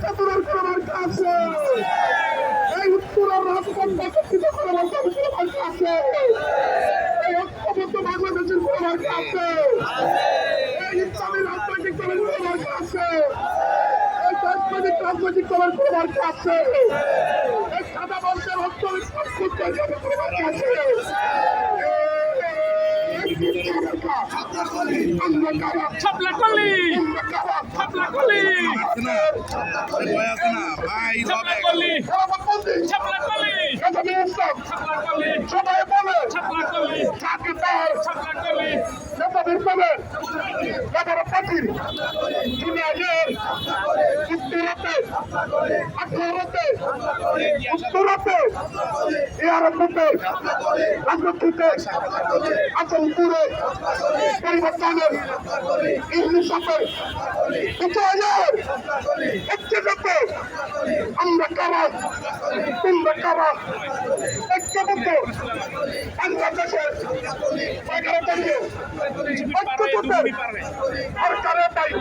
চেতনার কোনো মার্কা আছে এই উত্তরের রাজপথ বিকশিত কোনো মার্কা কোনো মার্কা আছে এই ঐক্যবদ্ধ বাংলাদেশের কোনো মার্কা আছে এই ইসলামী রাজনৈতিক দলের কোনো মার্কা আছে এই দেশপ্রেমিক রাজনৈতিক দলের কোনো মার্কা আছে এই সাদা বংশের অত্যন্ত সংস্কৃত কোনো মার্কা আছে আমরা কারা ছাপলা কলি আমরা কারা ছাপলা কলি ভয় আছে না? ভাই কলি সবাই বলে। চাকরি কলি নেতাদের বলে। নেতারা পাখির। দুনিয়ার উত্তরাতে আঠারোতে উত্তরাতে এয়ারপোর্টে রাজনীতিতে আচলপুরে পরিবর্তনের উচ্চায়ের উচ্চগতে আমরা কারা তোমরা কারা ঐক্যবদ্ধ বাংলাদেশের এগারো তারিখে ঐক্যবদ্ধ সরকারের দায়িত্ব